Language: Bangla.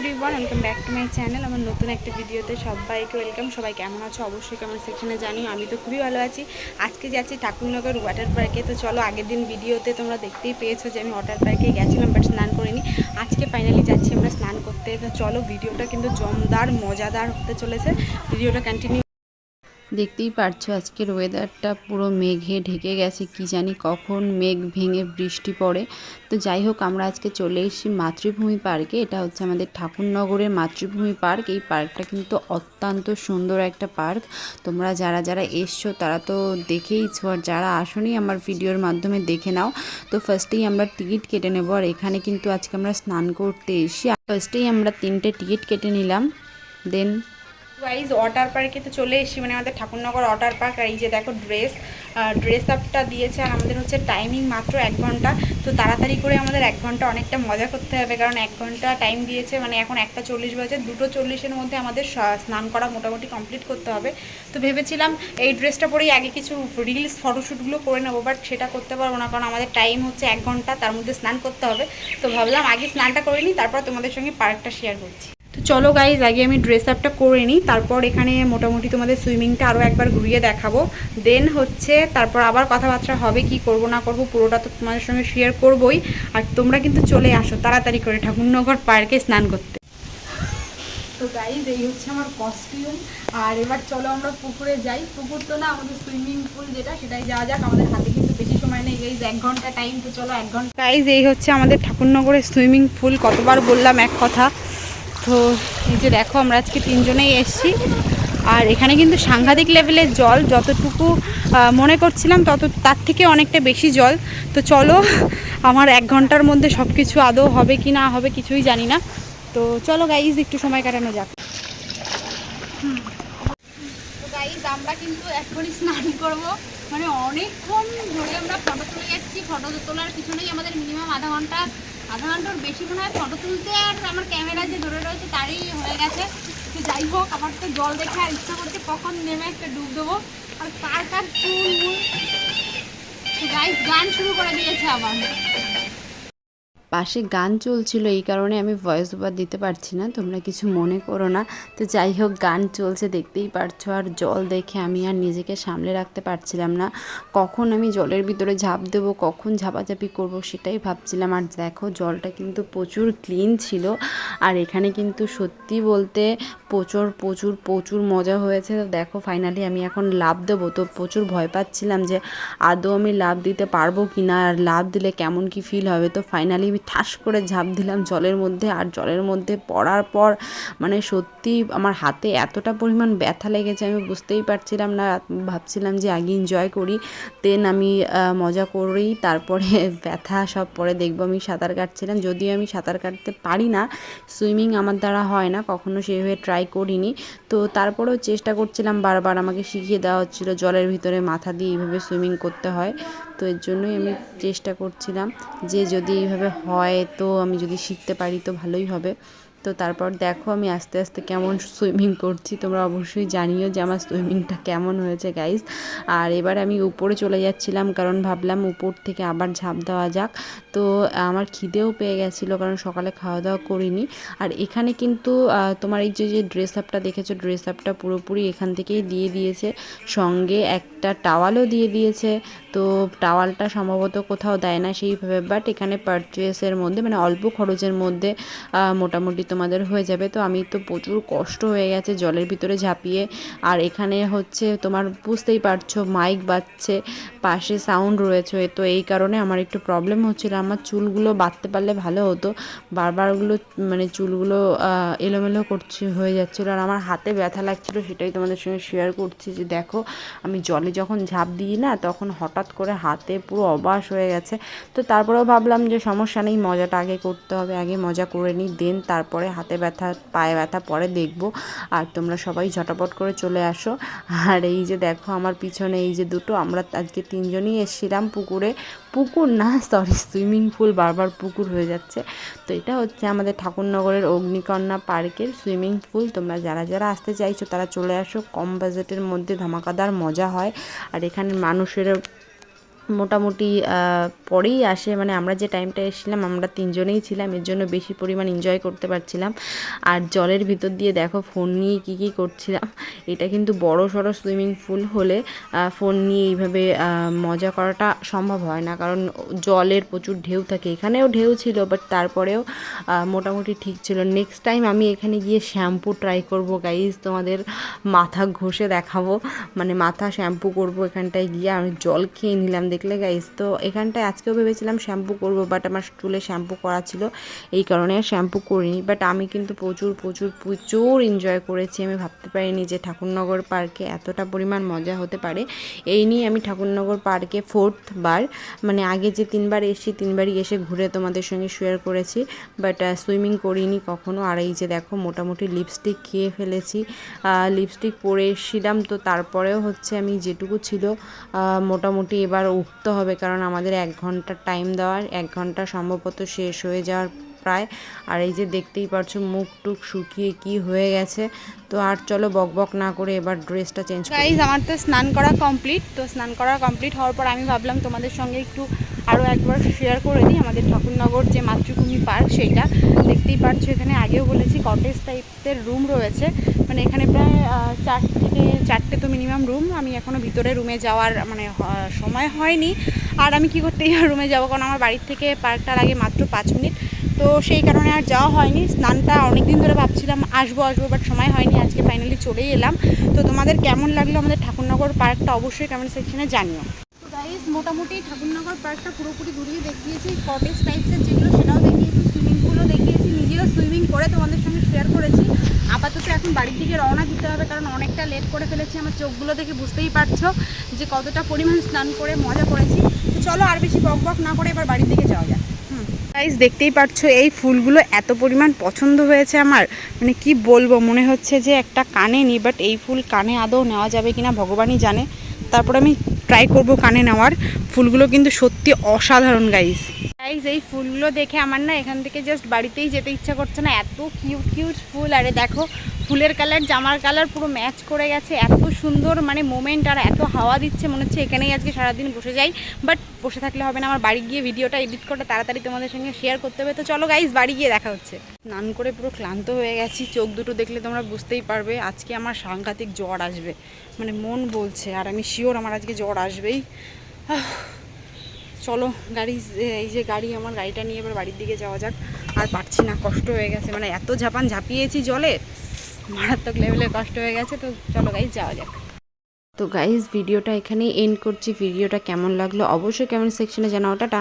Everyone welcome back to my channel আমার নতুন একটা ভিডিওতে সবাইকে ওয়েলকাম সবাই কেমন আছো? অবশ্যই কেমন সেকশনে জানিও, আমি তো খুবই ভালো আছি। আজকে যাচ্ছি ঠাকুরনগর ওয়াটার পার্কে তো চলো, আগের দিন ভিডিওতে তোমরা দেখতেই পেয়েছ যে আমি ওয়াটার পার্কে গেছিলাম বাট স্নান করিনি। আজকে ফাইনালি যাচ্ছি আমরা স্নান করতে। তো চলো ভিডিওটা কিন্তু জমদার, মজাদার হতে চলেছে। ভিডিওটা কন্টিনিউ দেখতেই পারছ আজকের ওয়েদারটা পুরো মেঘে ঢেকে গেছে, কি জানি কখন মেঘ ভেঙে বৃষ্টি পড়ে। তো যাই হোক, আমরা আজকে চলে এসেছি মাতৃভূমি পার্কে। এটা হচ্ছে আমাদের ঠাকুরনগরের মাতৃভূমি পার্ক। এই পার্কটা কিন্তু অত্যন্ত সুন্দর একটা পার্ক। তোমরা যারা যারা এসছো, তারা তো দেখেইছো আর যারা আসনি, আমার ভিডিওর মাধ্যমে দেখে নাও। তো ফার্স্টেই আমরা টিকিট কেটে নেব। আর এখানে কিন্তু আজকে আমরা স্নান করতে এসি ফার্স্টেই আমরা তিনটে টিকিট কেটে নিলাম। দেন ওয়াইজ ওয়াটার পার্কে তো চলে এসেছি মানে আমাদের ঠাকুরনগর ওয়াটার পার্ক আর এই যে দেখো ড্রেস ড্রেস আপটা দিয়েছে, আর আমাদের হচ্ছে টাইমিং মাত্র এক ঘণ্টা। তো তাড়াতাড়ি করে আমাদের এক ঘণ্টা অনেকটা মজা করতে হবে, কারণ এক ঘণ্টা টাইম দিয়েছে মানে এখন একটা চল্লিশ বাজে, দুটো চল্লিশের মধ্যে আমাদের স্নান করা মোটামুটি কমপ্লিট করতে হবে। তো ভেবেছিলাম এই ড্রেসটা পরেই আগে কিছু রিলস ফটোশ্যুটগুলো করে নেব বাট সেটা করতে পারব না, কারণ আমাদের টাইম হচ্ছে এক ঘণ্টা, তার মধ্যে স্নান করতে হবে। তো ভাবলাম আগে স্নানটা করে নিই, তারপর তোমাদের সঙ্গে পার্কটা শেয়ার করছি। তো চলো গাইজ আগে আমি ড্রেস আপটা করে নিই তারপর এখানে মোটামুটি তোমাদের সুইমিংটা আরও একবার ঘুরিয়ে দেখাবো। দেন হচ্ছে তারপর আবার কথাবার্তা হবে কি করব না করব পুরোটা তো তোমাদের সঙ্গে শেয়ার করবই। আর তোমরা কিন্তু চলে আসো তাড়াতাড়ি করে ঠাকুরনগর পার্কে স্নান করতে। তো গাইজ এই হচ্ছে আমার কস্টিউম আর এবার চলো আমরা পুকুরে যাই। পুকুর তো না আমাদের সুইমিং পুল যেটা সেটাই যাওয়া যাক। আমাদের হাতে কিন্তু বেশি সময় নেই গাইজ এক ঘণ্টা টাইম তো চলো এক ঘণ্টা গাইজ এই হচ্ছে আমাদের ঠাকুরনগরের সুইমিং পুল কতবার বললাম এক কথা। তো এই যে দেখো, আমরা আজকে তিনজনেই এসেছি। আর এখানে কিন্তু সাংঘাতিক লেভেলের জল, যতটুকু মনে করছিলাম তত, তার থেকে অনেকটা বেশি জল। তো চলো, আমার এক ঘণ্টার মধ্যে সব কিছু আদৌ হবে কি না হবে কিছুই জানি না। তো চলো গাইজ একটু সময় কাটানো যাক। গাইজ আমরা কিন্তু এখনই স্নান করব। মানে অনেকক্ষণ ধরে আমরা ফটো তুলে যাচ্ছি। ফটো তোলার পিছনেই আমাদের মিনিমাম আধা ঘণ্টা আধা ঘণ্টার বেশি মনে হয় ফটো তুলতে আর আমার ক্যামেরা যে ধরে রয়েছে তারই হয়ে গেছে। তো যাই হোক, আমার তো জল দেখে আর ইচ্ছা করছে কখন নেমে একটা ডুব দেবো। আর কার কার চুল, মুল গান শুরু করে দিয়েছে আবার পাশে গান চলছিল, এই কারণে আমি ভয়েস ওভার দিতে পারছি না, তোমরা কিছু মনে করো না। তো যাই হোক, গান চলছে, দেখতেই পারছ, আর জল দেখে আমি আর নিজেকে সামলে রাখতে পারছিলাম না। কখন আমি জলের ভিতরে ঝাঁপ দেবো, কখন ঝাপাঝাপি করব সেটাই ভাবছিলাম, আর দেখো জলটা কিন্তু প্রচুর ক্লিন ছিল। আর এখানে কিন্তু সত্যি বলতে প্রচুর প্রচুর প্রচুর মজা হয়েছে। তো দেখো ফাইনালি আমি এখন লাভ দেবো। তো প্রচুর ভয় পাচ্ছিলাম যে আদৌ আমি লাভ দিতে পারব কি না আর লাভ দিলে কেমন কি ফিল হবে। তো ফাইনালি ঠাস করে ঝাঁপ দিলাম জলের মধ্যে আর জলের মধ্যে পড়ার পর মানে সত্যি আমার হাতে এতটা পরিমাণ ব্যথা লেগেছে আমি বুঝতেই পারছিলাম না। ভাবছিলাম যে আগে এনজয় করি দেন আমি মজা করি, তারপরে ব্যথা সব পরে দেখব। আমি সাঁতার কাটছিলাম, যদিও আমি সাঁতার কাটতে পারি না সুইমিং আমার দ্বারা হয় না, কখনো সেভাবে ট্রাই করিনি। তো তারপরেও চেষ্টা করছিলাম বারবার আমাকে শিখিয়ে দেওয়া হচ্ছিল, জলের ভিতরে মাথা দিয়ে এইভাবে সুইমিং করতে হয়। তো এর জন্যই আমি চেষ্টা করছিলাম যে যদি এইভাবে হয় তো আমি যদি শিখতে পারি তো ভালোই হবে। তো তারপর দেখো আমি আস্তে আস্তে কেমন সুইমিং করছি, তোমরা অবশ্যই জানিও যে আমার সুইমিংটা কেমন হয়েছে গাইজ আর এবার আমি উপরে চলে যাচ্ছিলাম, কারণ ভাবলাম উপর থেকে আবার ঝাঁপ দেওয়া যাক। তো আমার খিদেও পেয়ে গেছিল, কারণ সকালে খাওয়া দাওয়া করিনি। আর এখানে কিন্তু তোমার এই যে যে ড্রেস আপটা দেখেছ ড্রেস আপটা পুরোপুরি এখান থেকেই দিয়ে দিয়েছে। সঙ্গে একটা টাওয়ালও দিয়ে দিয়েছে। তো টাওয়ালটা সম্ভবত কোথাও দেয় না সেইভাবে বাট এখানে পারচেসের মধ্যে মানে অল্প খরচের মধ্যে মোটামুটি তোমাদের হয়ে যাবে। তো আমি তো প্রচুর কষ্ট হয়ে গেছে জলের ভিতরে ঝাঁপিয়ে। আর এখানে হচ্ছে তোমার বুঝতেই পারছ মাইক বাজছে, পাশে সাউন্ড রয়েছে। তো এই কারণে আমার একটু প্রবলেম হচ্ছিল। আমার চুলগুলো বাঁধতে পারলে ভালো হতো। বারবারগুলো মানে চুলগুলো এলোমেলো করছে, হয়ে যাচ্ছিল। আর আমার হাতে ব্যথা লাগছিল, সেটাই তোমাদের সঙ্গে শেয়ার করছি যে দেখো, আমি জলে যখন ঝাঁপ দিই না, তখন হঠাৎ করে হাতে পুরো অবাস হয়ে গেছে। তো তারপরেও ভাবলাম যে সমস্যা নেই, মজাটা আগে করতে হবে। আগে মজা করে নিই দেন তারপরে হাতে ব্যথা, পায়ে ব্যথা, পরে দেখব। আর তোমরা সবাই ঝটাপট করে চলে আসো। আর এই যে দেখো আমার পিছনে এই যে দুটো, আমরা আজকে তিনজনই এসেছিলাম পুকুরে। পুকুর না সরি সুইমিং পুল বারবার পুকুর হয়ে যাচ্ছে। তো এটা হচ্ছে আমাদের ঠাকুরনগরের অগ্নিকন্যা পার্কের সুইমিং পুল তোমরা যারা যারা আসতে চাইছো, তারা চলে আসো। কম বাজেটের মধ্যে ধামাকাদার মজা হয়। আর এখানে মানুষের মোটামুটি পরেই আসে। মানে আমরা যে টাইমটা এসেছিলাম, আমরা তিনজনেই ছিলাম। এর জন্য বেশি পরিমাণ এনজয় করতে পারছিলাম। আর জলের ভিতর দিয়ে দেখো ফোন নিয়ে কী কী করছিলাম। এটা কিন্তু বড় সড়ো সুইমিং পুল হলে ফোন নিয়ে এইভাবে মজা করাটা সম্ভব হয় না। কারণ জলের প্রচুর ঢেউ থাকে। এখানেও ঢেউ ছিল বাট তারপরেও মোটামুটি ঠিক ছিল। নেক্সট টাইম আমি এখানে গিয়ে শ্যাম্পু ট্রাই করব গাইজ তোমাদের মাথা ঘষে দেখাবো। মানে মাথা শ্যাম্পু করব এখানটায় গিয়ে। আমি জল খেয়ে নিলাম দেখলে গাইজ তো এখানটায় আজকেও ভেবেছিলাম শ্যাম্পু করব বাট আমার চুলে শ্যাম্পু করা ছিল, এই কারণে শ্যাম্পু করিনি বাট আমি কিন্তু প্রচুর প্রচুর প্রচুর এনজয় করেছি। আমি ভাবতে পারিনি যে ঠাকুরনগর পার্কে এতটা পরিমাণ মজা হতে পারে। এই নিয়ে আমি ঠাকুরনগর পার্কে ফোর্থ বার মানে আগে যে তিনবার এসেছি, তিনবারই এসে ঘুরে তোমাদের সঙ্গে শেয়ার করেছি বাট সুইমিং করিনি কখনো। আর এই যে দেখো, মোটামুটি লিপস্টিক খেয়ে ফেলেছি। লিপস্টিক পরে এসেছিলাম, তো তারপরেও হচ্ছে আমি যেটুকু ছিল মোটামুটি এবার উঠতে হবে কারণ আমাদের এক ঘণ্টার টাইম দেওয়ার এক ঘণ্টা সম্ভবত শেষ হয়ে যাওয়ার প্রায়। আর এই যে দেখতেই পারছ মুখ টুক শুকিয়ে কি হয়ে গেছে। তো আর চলো বক বক না করে এবার ড্রেসটা চেঞ্জ করি। গাইজ আমার তো স্নান করা কমপ্লিট তো স্নান করা কমপ্লিট হওয়ার পর আমি ভাবলাম তোমাদের সঙ্গে একটু আরও একবার শেয়ার করে দিই। আমাদের ঠাকুরনগর যে মাতৃভূমি পার্ক সেইটা দেখতেই পাচ্ছ এখানে। আগেও বলেছি কটেজ টাইপের রুম রয়েছে। মানে এখানে প্রায় চার থেকে চারটে তো মিনিমাম রুম আমি এখনও ভিতরে রুমে যাওয়ার মানে সময় হয়নি। আর আমি কি করতে রুমে যাব? কারণ আমার বাড়ির থেকে পার্কটা লাগে মাত্র পাঁচ মিনিট। তো সেই কারণে আর যাওয়া হয়নি। স্নানটা অনেক দিন ধরে ভাবছিলাম আসব আসব বাট সময় হয়নি। আজকে ফাইনালি চলেই এলাম। তো তোমাদের কেমন লাগল আমাদের ঠাকুরনগর পার্কটা অবশ্যই কমেন্ট সেকশনে জানিও। তো মোটামুটি ঠাকুরনগর পার্কটা পুরোপুরি ঘুরিয়ে দেখিয়েছি কটেজ টাইপসের যেগুলো সেটাও দেখিয়েছি সুইমিং পুলও দেখিয়েছি নিজেও সুইমিং করে তোমাদের সঙ্গে শেয়ার করেছি। আপাতত এখন বাড়ির দিকে রওনা দিতে হবে কারণ অনেকটা লেট করে ফেলেছি, আমার চোখগুলো দেখে বুঝতেই পারছ যে কতটা পরিমাণ স্নান করে মজা করেছি। তো চলো আর বেশি বক বক না করে এবার বাড়ির দিকে যাওয়া যাক। গাইজ দেখতেই পারছ এই ফুলগুলো এত পরিমাণ পছন্দ হয়েছে আমার। মানে কি বলব, মনে হচ্ছে যে একটা কানে নি বাট এই ফুল কানে আদৌ নেওয়া যাবে কিনা ভগবানই জানে। তারপর আমি ট্রাই করব কানে নেওয়ার। ফুলগুলো কিন্তু সত্যি অসাধারণ গাইজ গাইজ এই ফুলগুলো দেখে আমার না এখান থেকে জাস্ট বাড়িতেই যেতে ইচ্ছা করছে না। এত কিউট কিউট ফুল। আরে দেখো ফুলের কালার জামার কালার পুরো ম্যাচ করে গেছে। এত সুন্দর মানে মোমেন্ট আর এত হাওয়া দিচ্ছে মনে হচ্ছে এখানেই আজকে সারাদিন বসে যাই। বাট বসে থাকলে হবে না আমার বাড়ি গিয়ে ভিডিওটা এডিট করে তাড়াতাড়ি তোমাদের সঙ্গে শেয়ার করতে হবে। তো চলো গাইজ বাড়ি গিয়ে দেখা হচ্ছে। স্নান করে পুরো ক্লান্ত হয়ে গেছি। চোখ দুটো দেখলে তোমরা বুঝতেই পারবে আজকে আমার সাংঘাতিক জ্বর আসবে। মানে মন বলছে আর আমি শিওর আমার আজকে জ্বর আসবেই। চলো, গাড়ি, এই যে গাড়ি, আমার গাড়িটা নিয়ে এবার বাড়ির দিকে যাওয়া যাক। আর পারছি না, কষ্ট হয়ে গেছে। মানে এত ঝাপান ঝাঁপিয়েছি জলে, মারাত্মক লেভেলে কষ্ট হয়ে গেছে, তো চলো গাড়ি যাওয়া যাক। তো গাইজ ভিডিওটা এখানেই এন্ড করছি। ভিডিওটা কেমন লাগল অবশ্যই কেমন সেকশনে জানাও। টাটা।